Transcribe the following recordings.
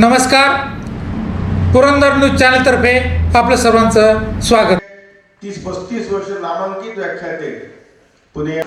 नमस्कार. पुरंदर न्यूज चॅनलतर्फे आपलं सर्वांचं स्वागत. तीस पस्तीस वर्ष नामांकित व्याख्याते पुणे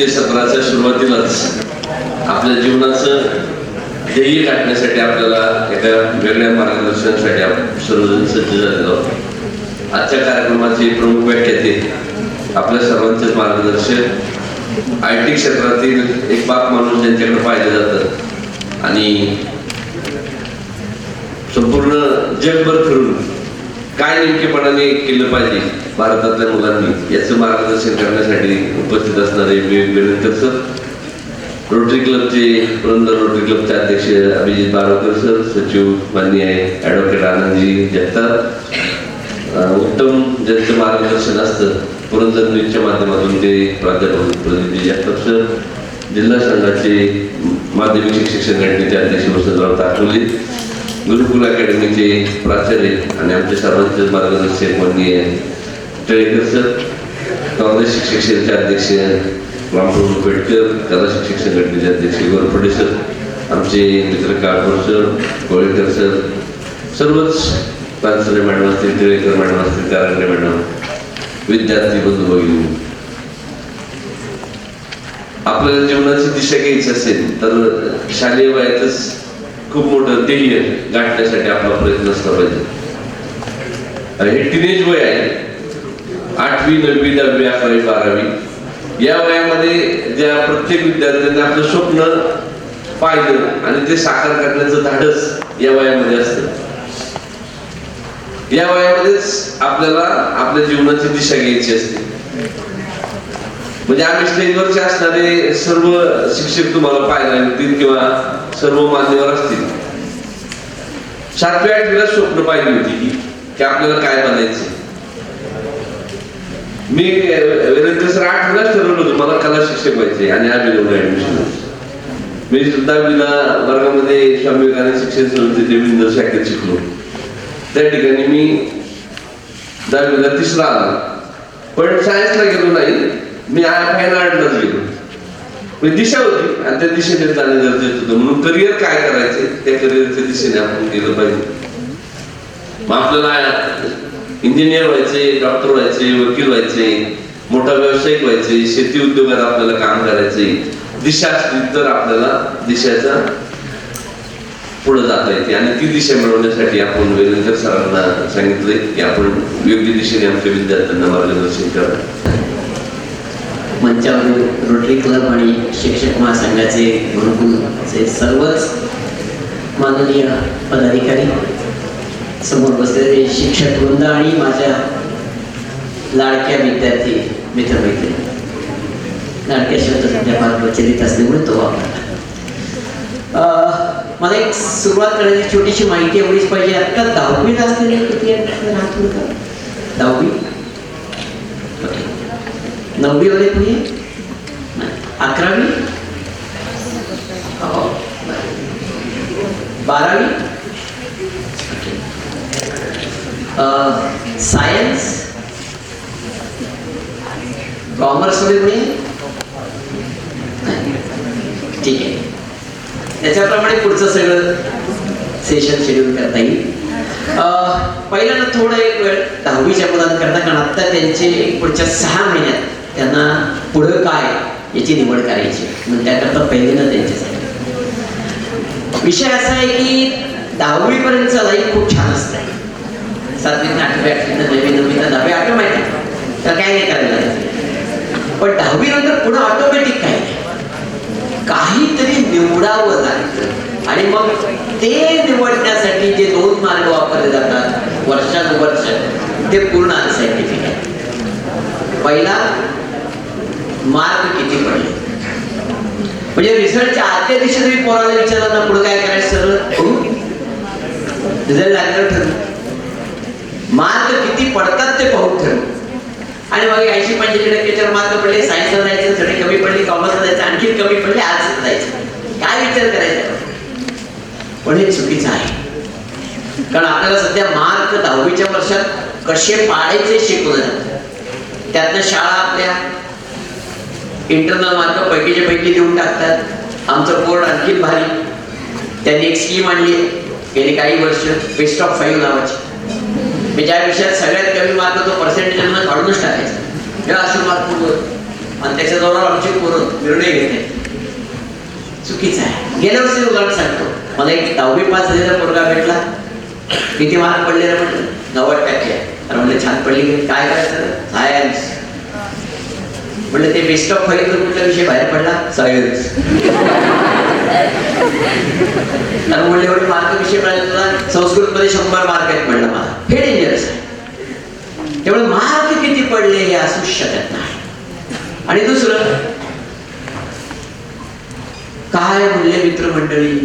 द्वितीय सत्राच्या सुरुवातीलाच आपल्या जीवनाचं ध्येय गाठण्यासाठी आपल्याला एका वेगळ्या मार्गदर्शनासाठी आपण सर्वजण सज्ज झालेलो आहोत. आजच्या कार्यक्रमाची प्रमुख व्याख्याते आपल्या सर्वांचे मार्गदर्शक आय टी क्षेत्रातील एक बाप माणूस ज्यांच्याकडे पाहिलं जातं आणि संपूर्ण जगभर फिरून काय नेमकेपणाने केलं पाहिजे भारतातल्या मुलांनी याचं मार्गदर्शन करण्यासाठी उपस्थित असणारे विवेक बेनकर सर रोटरी क्लबचे पुरंदर रोटरी क्लबचे अध्यक्ष अभिजित बारोकर सर सचिव माननीय आहे ॲडव्होकेट आनंदजी जगताप उत्तम ज्यांचं मार्गदर्शन असतं पुरंदर न्यूजच्या माध्यमातून ते प्राध्यापक प्रदीपजी जगताप सर जिल्हा संघाचे माध्यमिक शिक्षक संघटनेचे अध्यक्ष वसंतराव ताकवले गुरुकुल अकॅडमीचे प्राचार्य आणि आमच्या सर्वांचे मार्गदर्शक माननीय टिळेकर सर काँग्रेस शिक्षक सेनेचे अध्यक्ष रामप्रभू पेटकर कला शिक्षक संघटनेचे अध्यक्ष गोरफडे सर आमचे मित्र काळभोर सर कोळेकर सर सर्वच पानसरे मॅडम असतील टिळेकर मॅडम असतील कारंडे मॅडम विद्यार्थी बंधू भगिनी आपल्याला जीवनाची दिशा घ्यायची असेल तर शालेय वयातच खूप मोठं ध्येय गाठण्यासाठी आपला प्रयत्न असला पाहिजे. आणि हे टिनेज वय आहे आठवी नववी दहावी अकरावी बारावी. या वयामध्ये ज्या प्रत्येक विद्यार्थ्यांनी आपलं स्वप्न पाहिलं आणि ते साकार करण्याचं धाडस या वयामध्ये असतं. या वयामध्येच आपल्याला आपल्या जीवनाची दिशा घ्यायची असते. म्हणजे आम्ही स्टेजवरचे असणारे सर्व शिक्षक तुम्हाला पाहायला मिळतील किंवा सर्व मान्यवर असतील. सातव्या आठवीला स्वप्न पाहिली होती की आपल्याला काय बनायचं? मी अं, वीरेंद्र सर आठवीलाच ठरवलं होतं मला कला शिक्षक व्हायचे आणि अभिनवला ऍडमिशन मी दहावीला वर्गामध्ये स्वामी विवेकानंद शिक्षण संस्थेचे देवेंद्र शाखेत शिकलो. त्या ठिकाणी मी दहावीला तिसरा आला. पण सायन्सला गेलो नाही मी फाईन आर्टलाच गेलो. मी दिशा होती आणि त्या दिशेने जाणे गरजेचं होतं. म्हणून करिअर काय करायचे त्या करिअरच्या दिशेने आपण गेलं पाहिजे. मग आपल्याला इंजिनियर व्हायचे डॉक्टर व्हायचे वकील व्हायचे मोठा व्यावसायिक व्हायचे शेती उद्योगात आपल्याला काम करायचे दिशा असली तर आपल्याला दिशाचा पुढे जाता येते. आणि ती दिशा मिळवण्यासाठी आपण वेगवेगळ्या सरांना सांगितले की आपण योग्य दिशेने आमच्या विद्यार्थ्यांना मार्गदर्शन करा. मंचावर रोटरी क्लब आणि शिक्षक महासंघाचे गुरुकुलचे सर्वच माननीय पदाधिकारी समोर बसलेले शिक्षक वृंद आणि माझ्या लाडक्या विद्यार्थी मित्रमैत्रिणी. लाडक्या शब्द सध्या फार प्रचलित असल्यामुळे तो वापरला अं, मला एक सुरुवात करण्याची छोटीशी माहिती एवढीच पाहिजे. आता दहावीला असलेले किती राहत होता दहावी नववी वाले तुम्ही अकरावी? हो. बारावी? सायन्स कॉमर्समध्ये कोणी? ठीक आहे. त्याच्याप्रमाणे पुढचं सगळं सेशन शेड्यूल करता येईल. पहिल्यांदा थोडं एक वेळ दहावीच्या मुलांकरता कारण आत्ता त्यांचे पुढच्या सहा महिन्यात त्यांना पुढं काय याची निवड करायची मग त्याकरता पहिल्यांदा त्यांच्यासाठी. विषय असा आहे की दहावीपर्यंत लाईफ खूप छान असतं. सातवीत ते आठवी आठवी नववी नववी दहावी ऑटोमॅटिक तर काय नाही करायला पण दहावी नंतर पुन्हा ऑटोमॅटिक काय काहीतरी निवडावं लागतं. आणि मग ते निवडण्यासाठी जे दोन मार्ग वापरले जातात वर्षानुवर्ष ते पूर्ण अनसायंटिफिक आहे. पहिला मार्क किती पडले? म्हणजे रिसर्चच्या आदल्या दिवशी तुम्ही पोराला विचारलं ना पुढे काय करायचं सरळ? रिझल्ट लागलं ठरलं. मार्क किती पडतात ते पाहून ठरवू आणि मग ऐंशी पंचेचाळीस टक्केच्यावर मार्क पडले सायन्सला जायचं सगळे कमी पडले कॉमर्सला जायचं आणखी कमी पडले आर्ट्सला जायचं. काय विचार करायचा? पण हे चुकीचं आहे. कारण आपल्याला सध्या मार्क दहावीच्या वर्षात कसे पाळायचे शिकवलं जातं त्यातनं शाळा आपल्या इंटरनल मार्क पैकीच्या पैकी देऊन टाकतात. आमचं बोर्ड आणखी भारी. त्यांनी एक स्कीम आणली गेली काही वर्ष बेस्ट ऑफ फाईव्ह नावाची. मी ज्या विषयात सगळ्यात कमी मार्क तो पर्सेंटेज काढूनच टाकायचा. हे असे मार्क पूर्व आणि त्याच्या जोरावर आमची पूर्ण निर्णय घेते चुकीचं आहे. गेल्या वर्षी उदाहरण सांगतो. मला एक दहावी पास झालेला पोरगा भेटला. किती मार्क पडले रे म्हटलं? नव्वद टक्के. आहे म्हणलं छान पडली की काय करायचं? सायन्स म्हणलं ते बेस्ट ऑफ तर कुठला विषय बाहेर पडला? सायन्स तर म्हणलं एवढे मार्क विषय मिळाले तुला संस्कृत मध्ये शंभर मार्क आहेत म्हणलं मला. हे डेंजरस आहे त्यामुळे मार्क किती पडले हे असू शकत नाही. आणि दुसरं काय म्हणले मित्रमंडळी?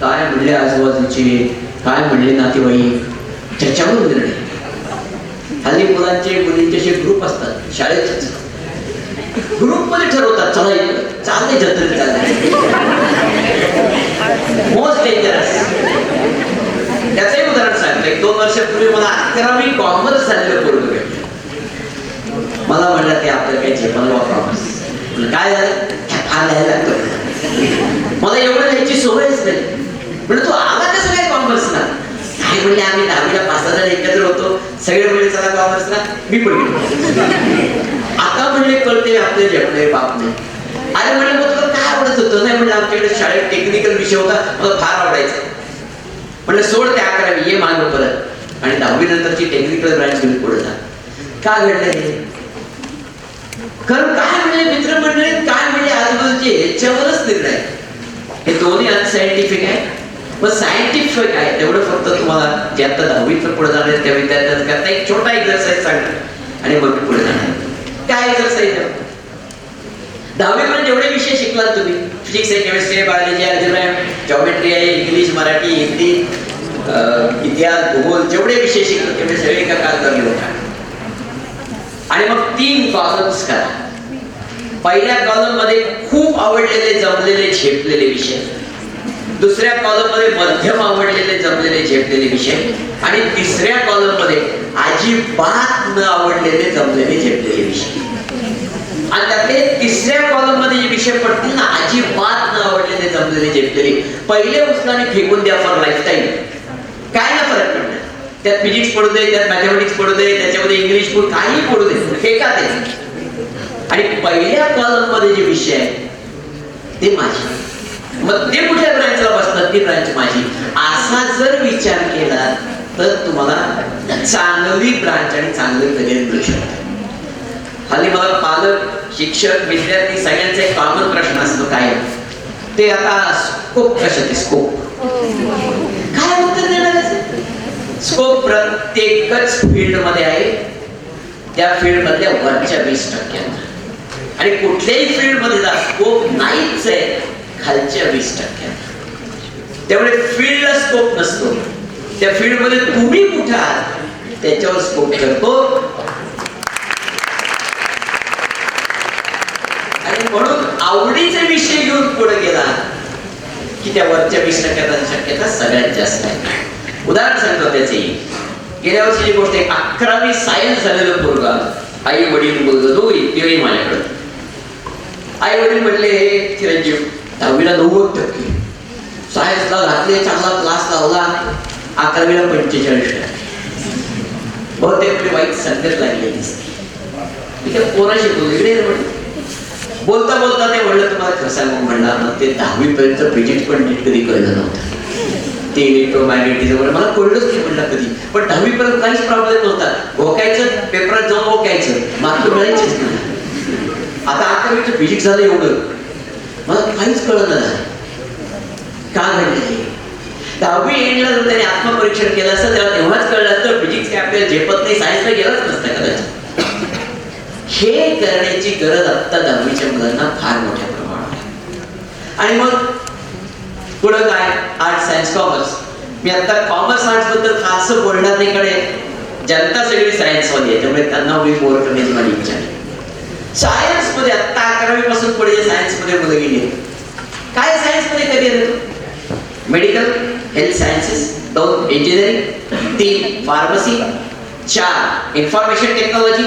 काय म्हणले आजूबाजूचे? काय म्हणले नातेवाईक? त्याच्यावर निर्णय. हल्ली मुलांचे मुलींचे असे ग्रुप असतात शाळेतच. ग्रुपमध्ये ठरवतात चला चालले जत्रेत चालले मोस्ट डेंजरस त्याचंही उदाहरण सांगतो. एक दोन वर्षापूर्वी मला अकरावी कॉमर्स झालेलं पोरग मला म्हणलं ते आपलं काही झेपलं कॉमर्स काय झालं? फार लिहायला लागतं मला एवढं लिहायची सवयच नाही. म्हणजे तू आला कसं काय कॉमर्सला काय म्हणले आम्ही दहावीला पाच सहा जण एकत्र होतो. सगळे म्हणजे चला कॉमर्सला मी पण गेलो. आता म्हणले कळते आपले झेपले बाप नाही अरे म्हणजे मग आवडत होतं. नाही म्हणलं आमच्याकडे शाळेत टेक्निकल विषय होता. मला फार आवडायचा. म्हणलं सोड त्या अकरावी ये मागं परत. आणि दहावी नंतरची टेक्निकल ब्रांच घेऊन पुढे जा. का घडलं हे? कारण काय म्हणजे मित्रमंडळी काय म्हणजे आजूबाजूचे याच्यावरच निर्णय. हे दोन्ही अनसायंटिफिक आहे. मग सायंटिफिक आहे. तेवढं फक्त तुम्हाला जे आता दहावीत पुढे जाणार त्या विद्यार्थ्यांना करता एक छोटा एक्झरसाइज सांगणार आणि मग पुढे जाणार काय एक्झरसाइज आहे? दहावी पर्यंत जेवढे विषय शिकलात तुम्ही. फिजिक्स आहे केमिस्ट्री आहे बायोलॉजी आहे जॉमेट्री आहे इंग्लिश मराठी हिंदी इतिहास भूगोल जेवढे विषय शिकलो तेवढे सगळे एका कागदावर लिहून आणि मग तीन कॉलम्स करा. पहिल्या कॉलममध्ये खूप आवडलेले जमलेले झेपलेले विषय. दुसऱ्या कॉलममध्ये मध्यम आवडलेले जमलेले झेपलेले विषय. आणि तिसऱ्या कॉलममध्ये अजिबात न आवडलेले जमलेले झेपलेले विषय. आणि त्यातले तिसऱ्या कॉलममध्ये जे विषय पडतील ना अजिबात न आवडलेले जमलेले झेपलेले पहिले उचलाने फेकून द्या फॉर लाईफ टाईम काय ना फरक पडणार? त्यात फिजिक्स पडू दे त्यात मॅथमॅटिक्स पडू दे त्याच्यामध्ये इंग्लिश पण काही पडू दे फेका ते. आणि पहिल्या कॉलममध्ये जे विषय आहे ते माझे. मग ते कुठल्या ब्रांचला बसतात ती ब्रांच माझी. असा जर विचार केला तर तुम्हाला चांगली ब्रांच आणि चांगली करिअर मिळू शकते. हल्ली मला पालक शिक्षक विद्यार्थी सगळ्यांचा एक कॉमन प्रश्न असतो काय ते आता स्कोप कशाचे स्कोप काय उत्तर देणार स्कोप प्रत्येकच फील्डमध्ये आहे. त्या फील्ड मधल्या वरच्या वीस टक्क्यांना. आणि कुठल्याही फील्डमध्ये जा स्कोप नाहीच आहे खालच्या वीस टक्क्यांना. त्यामुळे फील्डला स्कोप नसतो. त्या फील्डमध्ये तुम्ही कुठे आहात त्याच्यावर स्कोप करतो आणि म्हणून आवडीचे विषय घेऊन पुढे गेला की त्या वरच्या वीस टक्क्याचा शक्यता सगळ्यात जास्त आहे उदाहरण सांगतो त्याचे. गेल्या वर्षीची गोष्ट आहे अकरावी सायन्स झालेलं पोरगा आई वडील मुलगा दोघी तेही माझ्याकडे. आई वडील म्हटले हे चिरंजीव दहावीला नव्वद टक्के. सायन्सला घातले चांगला क्लास लावला अकरावीला पंचेचाळीस टक्के. बहुतेक वाईट संगत लागली इथे पोराशी बोल इकडे बोलता बोलता ते म्हणलं तुम्हाला कसं मग म्हणणार ना ते दहावी पर्यंत फिजिक्स पण नीट कधी कळलं नव्हतं. ते इलेक्ट्रोमॅग्नेटिझम वगैरे मला कळलंच नाही म्हणलं कधी. पण दहावी पर्यंत काहीच प्रॉब्लेम नव्हता. भोकायचं पेपरात जाऊन भोकायचं. मार्क मिळायचेच नाही. आता अकरावीचं फिजिक्स झालं एवढं. मला काहीच कळलं नाही. का घडलं दहावी एंडला जर त्याने आत्मपरीक्षण केलं असतं तेव्हा तेव्हाच कळलं असतं फिजिक्स काय आपल्याला झेपत नाही. सायन्सला गेलाच नसतं कदाचित. हे करण्याची गरज आत्ता दहावीच्या मुलांना फार मोठ्या प्रमाणात आहे. आणि मग पुढं काय? आर्ट सायन्स कॉमर्स मी आता कॉमर्स आर्ट्सबद्दल फारसं बोलणार नाही कडे जनता सगळी सायन्समध्ये आहे त्यामुळे त्यांना मी बोर करण्याची माझी इच्छा नाही. सायन्समध्ये आता अकरावी पासून पुढे सायन्समध्ये मुलं गेली काय सायन्समध्ये कधी येतो मेडिकल हेल्थ सायन्सेस दोन इंजिनिअरिंग तीन फार्मसी चार इन्फॉर्मेशन टेक्नॉलॉजी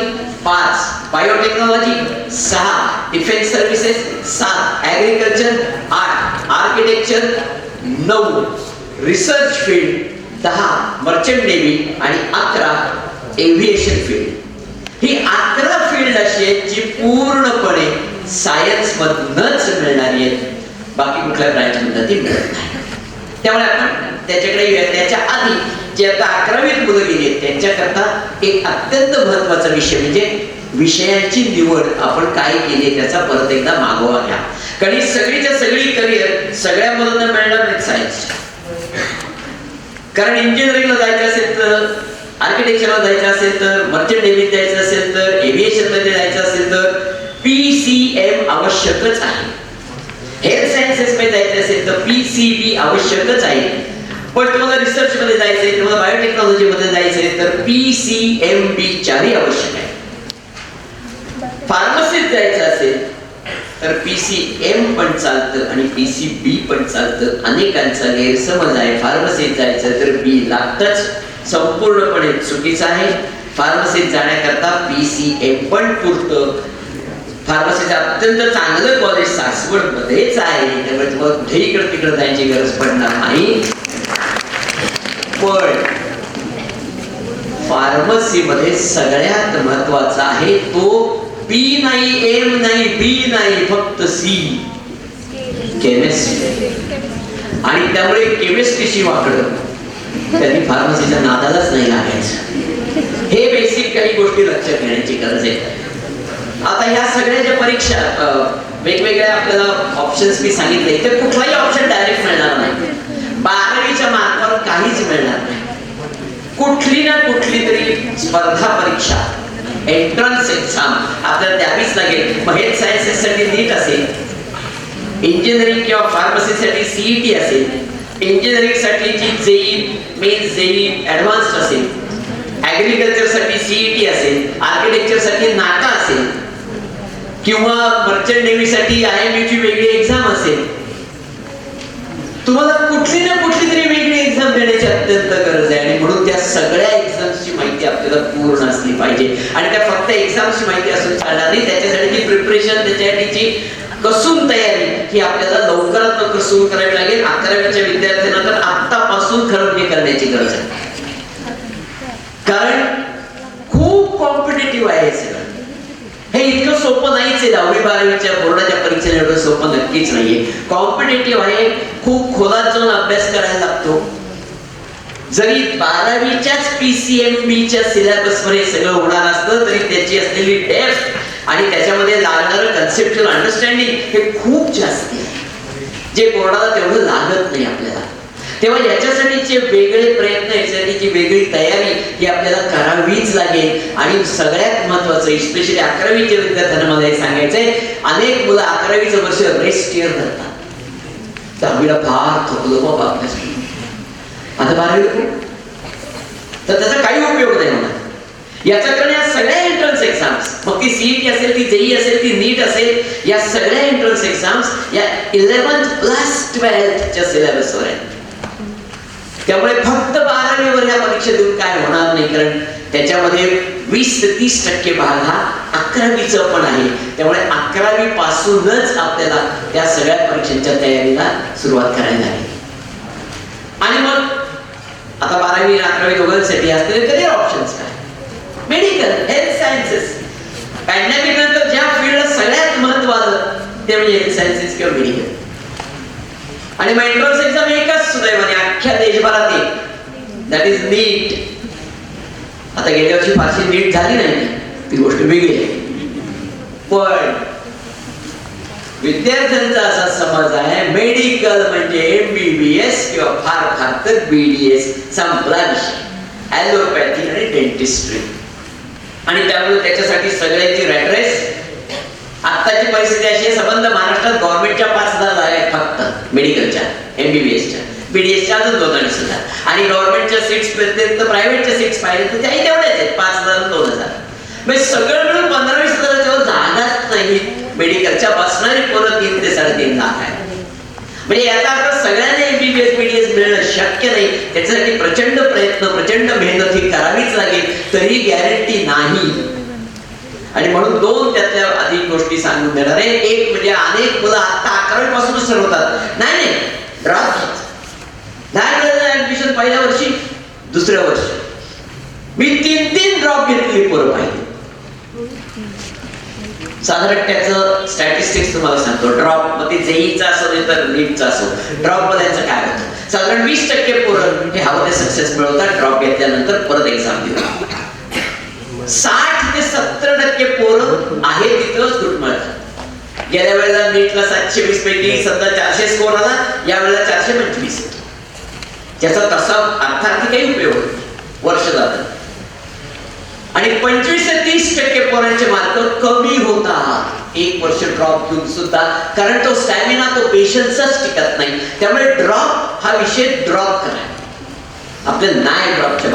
पाच बायोटेक्नॉलॉजी सहा. डिफेन्स सर्व्हिसेस सात. ऍग्रिकल्चर आठ. आर्किटेक्चर नऊ. रिसर्च फील्ड दहा. मर्चंट नेव्ही आणि अकरा एव्हिएशन फील्ड ही अकरा फील्ड अशी आहेत जी पूर्णपणे सायन्स मधूनच मिळणारी आहेत. बाकी कुठल्या ब्रँच ती मिळत नाही. त्यामुळे आपण त्याच्याकडे त्याच्या आधी जे आता अकरावीत मुलं गेली आहेत त्यांच्याकरता एक अत्यंत महत्त्वाचा विषय म्हणजे विषयांची निवड आपण काय केली त्याचा परत एकदा मागोवा घ्या. कारण ही सगळीच्या सगळी करिअर सगळ्या मुलांना मिळणार नाही सायन्स कारण इंजिनिअरिंगला जायचं असेल तर आर्किटेक्चरला जायचं असेल तर मर्चंट नेव्हीत जायचं असेल तर एव्हिएशनमध्ये जायचं असेल तर पीसीएम आवश्यकच आहे. हेल्थ सायन्सेस मध्ये जायचं असेल तर पीसीबी बी आवश्यकच आहे. पण तुम्हाला रिसर्च मध्ये जायचंय तुम्हाला बायोटेक्नॉलॉजी मध्ये जायचंय तर पीसीएम बी चारही आवश्यक आहे. फार्मसीत जायचं असेल तर पी सी एम पण चालतं आणि पी सी बी पण चालतं. अनेकांचा गैरसमज आहे. फार्मसीत जायचं तर बी लागतच. संपूर्णपणे चुकीचं आहे. फार्मसीत जाण्याकरता पी सी एम पण पुरतं. फार्मसीचं अत्यंत चांगलं कॉलेज सासवडमध्येच आहे. त्यामुळे तुम्हाला कुठेही इकडे तिकडे जायची गरज पडणार नाही. पण फार्मसीमध्ये सगळ्यात महत्त्वाचा आहे तो बी नाही एम नाही बी नाही फक्त सी. केमिस्ट्री आणि त्यामुळे केमिस्ट्रीशी वाकडं त्यांनी फार्मसीच्या नादालाच नाही लागायचं. हे बेसिक काही गोष्टी लक्षात घेण्याची गरज आहे. आता ह्या सगळ्या ज्या परीक्षा वेगवेगळ्या आपल्याला ऑप्शन्स मी सांगितले ते कुठलाही ऑप्शन डायरेक्ट मिळणार नाही. बारावीच्या मार्कावर काहीच मिळणार नाही. कुठली ना कुठली तरी स्पर्धा परीक्षा. एंट्रन्स एक्झाम आपल्याला द्यावीच लागेल मग हेल्थ सायन्सेस साठी नीट असेल इंजिनिअरिंग किंवा फार्मसीसाठी सीईटी असेल इंजिनिअरिंगसाठी जी जेई मेन जेई ऍडव्हान्स असेल ऍग्रिकल्चरसाठी सीईटी असेल आर्किटेक्चरसाठी नाटा असेल किंवा मर्चंट नेव्ही साठी आय एम ची वेगळी एक्झाम असेल. तुम्हाला कुठली ना कुठली तरी वेगळी एक्झाम देण्याची अत्यंत गरज आहे. म्हणून त्या सगळ्या एक्झाम्सची माहिती आपल्याला पूर्ण असली पाहिजे. आणि त्या फक्त एक्झामची माहिती असून चालणार नाही. त्याच्यासाठीची प्रिपरेशन त्याच्यासाठीची कसून तयारी ही आपल्याला लवकरात लवकर सुरू करावी लागेल. अकरावीच्या विद्यार्थ्यांना तर आतापासून खरं करण्याची गरज आहे. कारण खूप कॉम्पिटेटिव्ह आहे हे सगळं. हे इतकं सोपं नाहीच आहे. दहावी बारावीच्या बोर्डाच्या परीक्षेला एवढं सोपं नक्कीच नाहीये. कॉम्पिटेटिव्ह आहे. खूप खोलात जाऊन अभ्यास करायला लागतो. जरी बारावीच्याच पीसीएमबीच्या सिलेबसमध्ये सगळं होणार असलं तरी त्याची असलेली डेप्थ आणि त्याच्यामध्ये लागणारं कन्सेप्च्युअल अंडरस्टँडिंग हे खूप जास्त आहे. जे कोणाला तेवढं लागत नाही आपल्याला. तेव्हा याच्यासाठीचे वेगळे प्रयत्न याच्यासाठीची वेगळी तयारी ही आपल्याला करावीच लागेल. आणि सगळ्यात महत्वाचं स्पेशली अकरावीच्या विद्यार्थ्यांना मला हे सांगायचंय अनेक मुलं अकरावीचं वर्ष रेस्ट इयर करतात. दहावीला फार थकलो बाबा अभ्यास आता बारावी तर त्याचा काही उपयोग नाही होणार. याच्याकडे या सगळ्या एंट्रन्स एक्झाम्स मग ती सीईटी असेल ती जेई असेल ती नीट असेल या सगळ्या एंट्रन्स एक्झाम्स या इलेव्हन्थ प्लस ट्वेल्थच्या सिलेबसवर आहेत. त्यामुळे फक्त बारावीवर या परीक्षा देऊन काय होणार नाही कारण त्याच्यामध्ये वीस ते तीस टक्के भाग हा अकरावीचं पण आहे. त्यामुळे अकरावी पासूनच आपल्याला त्या सगळ्या परीक्षांच्या तयारीला सुरुवात करायला लागेल आणि मग आता बारावी आणि अकरावी दोघांसाठी असलेले करिअर ऑप्शन्स काय? मेडिकल हेल्थ सायन्सेस पॅन्डेमिक नंतर ज्या फील्डला सगळ्यात महत्वाचं ते म्हणजे हेल्थ सायन्सेस किंवा मेडिकल आणि मग एंट्रन्स एक्झाम एकच सुदैवाने अख्ख्या देशभरात एक दॅट इज नीट आता गेल्या वर्षी फारशी नीट झाली नाही ती गोष्ट वेगळी आहे. पण विद्यार्थ्यांचा असा समज आहे मेडिकल म्हणजे एमबीबीएस किंवा फार फार तर बीडीएस संपला विषय ॲलोपॅथी आणि डेंटिस्ट्री आणि त्यामुळे त्याच्यासाठी सगळ्यांची रॅड्रेस आत्ताची परिस्थिती अशी संबंध महाराष्ट्रात गव्हर्नमेंटच्या पाच हजार आहेत फक्त मेडिकलच्या एमबीबीएसच्या बीडीएसच्या अजून दोन हजार सुद्धा. आणि गव्हर्नमेंटच्या सीट्स व्यतिरिक्त प्रायव्हेटच्या सीट्स पाहिजे तर त्याही तेवढ्याच आहेत पाच हजार दोन हजार. म्हणजे सगळं मिळून पंधरा वीस हजाराच्या जागाच नाही. मेडिकलच्या बसणारी पोरं तीन ते साडेतीन लाख आहे म्हणजे याचा अर्थ सगळ्यांना एमबीबीएस बीडीएस मिळणं शक्य नाही. त्याच्यासाठी प्रचंड प्रयत्न प्रचंड मेहनत ही करावीच लागेल. तरी गॅरंटी नाही. आणि म्हणून दोन त्यातल्या अधिक गोष्टी सांगून देणार आहे. एक म्हणजे अनेक मुलं आता अकरावी पासूनच ठरवतात नाही नाही. ड्रॉप नाही ऍडमिशन पहिल्या वर्षी दुसऱ्या वर्षी. मी तीन तीन ड्रॉप घेतली पोरं पाहिजे साधारण त्याचं स्टॅटिस्टिक्स तुम्हाला सांगतो. ड्रॉप मग ते जेईचा असो नाही तर नीटचा असो. ड्रॉपमध्ये त्यांचं काय होतं? साधारण वीस टक्के पोरं हे हवं ते सक्सेस मिळवतात ड्रॉप घेतल्यानंतर परत एक्झाम देतात. साठ ते सत्तर टक्के पोरं आहे सुट मिळतात गेल्या वेळेला नीटला सातशे वीस पैकी सध्या चारशे स्कोर आला या वेळेला चारशे पंचवीस. त्याचा तसा अर्थार्थी काही उपयोग वर्ष जातं. आणि पंचवीस ते तीस टक्के पोरांचे मार्क कमी होतात एक वर्ष ड्रॉप घेऊन सुद्धा कारण तो स्टॅमिना तो पेशन्सच टिकत नाही. त्यामुळे ड्रॉप हा विषय ड्रॉप करायला. आपल्या नाही ड्रॉपच्या